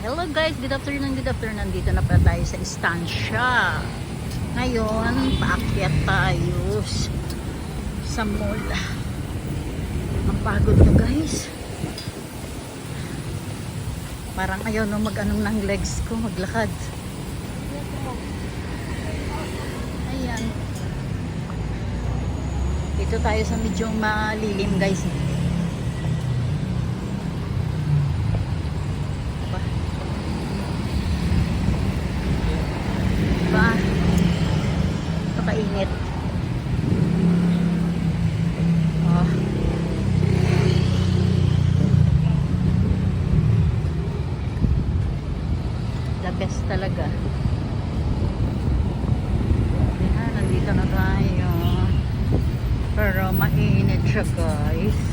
Hello guys, good afternoon, good afternoon. Nandito na pala tayo sa istansya. Ngayon, paakyat tayo sa mall. Ang pagod na guys. Parang ayaw na mag-anong ng legs ko, maglakad. Ayan. Dito tayo sa medyo malilim guys. Ba? Diba? Kakainit. Oh. The best talaga. Ayan, nandito na tayo. Pero mainit siya guys.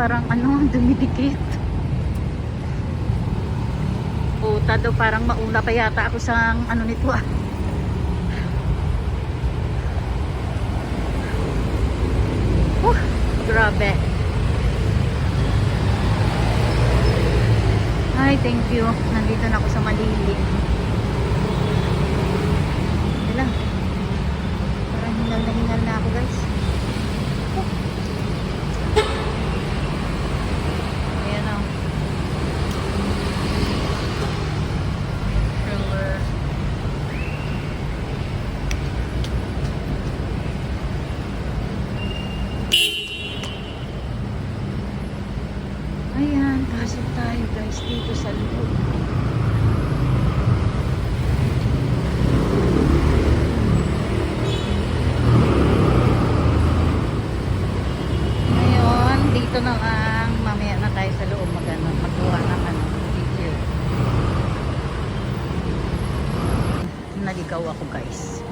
Parang ano, dumidikit. Puta daw, parang maula pa yata ako sa ano nito ah. Uh, grabe. Ay, thank you. Nandito na ako sa malilim. Hindi lang. Parang hingal na hingal na ako, guys. Ayan o. Thriller. Ayan, pasok tayo guys dito sa loob. Ngayon, dito na lang, mamaya na tayo sa loob mag ano, magkuha ng ano, video. Naligaw ako guys.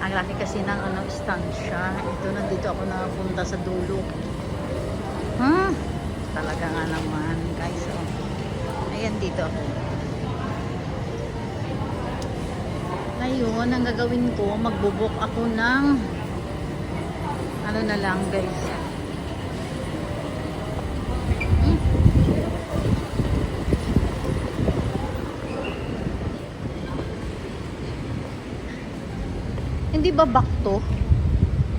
Ang laki kasi ng ano, stansya. Ito, nandito ako napunta sa dulo. Hmm, talaga nga naman guys. Oh. Ayan dito ako. Ngayon, ang gagawin ko, magbubuk ako ng ano na lang guys. Hmm. Hindi ba back to?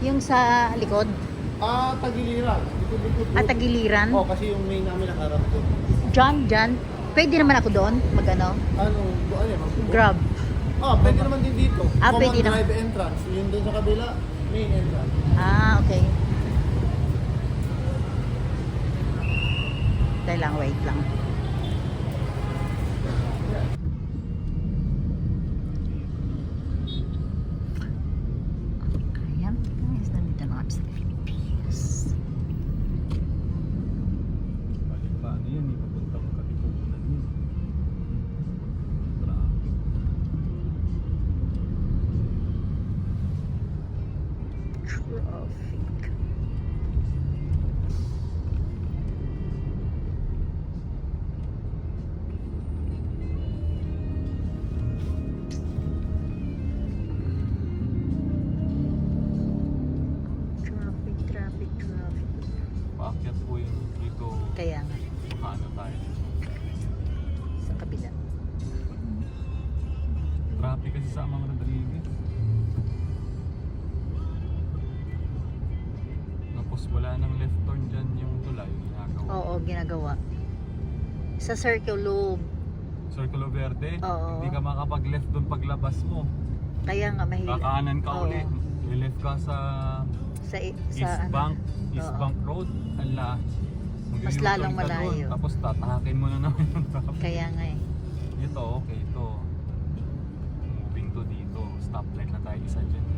Yung sa likod? Ah, tagiliran. Likod-likod. At tagiliran? Oo, kasi yung main namin nakarap doon. Diyan, diyan. Pwede naman ako doon? Mag ano? Ano, yan? Grab. Ah, pwede naman din dito. Ah, Common pwede naman. drive entrance. Yun doon sa kabila, main entrance. Ah, okay. Dahil lang, wait lang. Paakyat po yun dito, Kaya nga, paano tayo. sa kabila. Traffic kasi sa Amang Rodriguez. Tapos wala nang left turn dyan yung tulay, ginagawa. Oo, ginagawa. Sa Circulo... Circulo Verde? Oo. Hindi ka makapag-left doon paglabas mo. Kaya nga mahirap. Kakanan ka Oo. ulit. Left ka sa Sa, sa East ano. Bank, East Oo. Bank Road. Ala. Mas lalong ka doon, malayo. Tapos tatahakin mo na naman yung traffic. Kaya nga eh. Ito, okay, ito. Moving to dito. Stoplight na tayo isa dyan.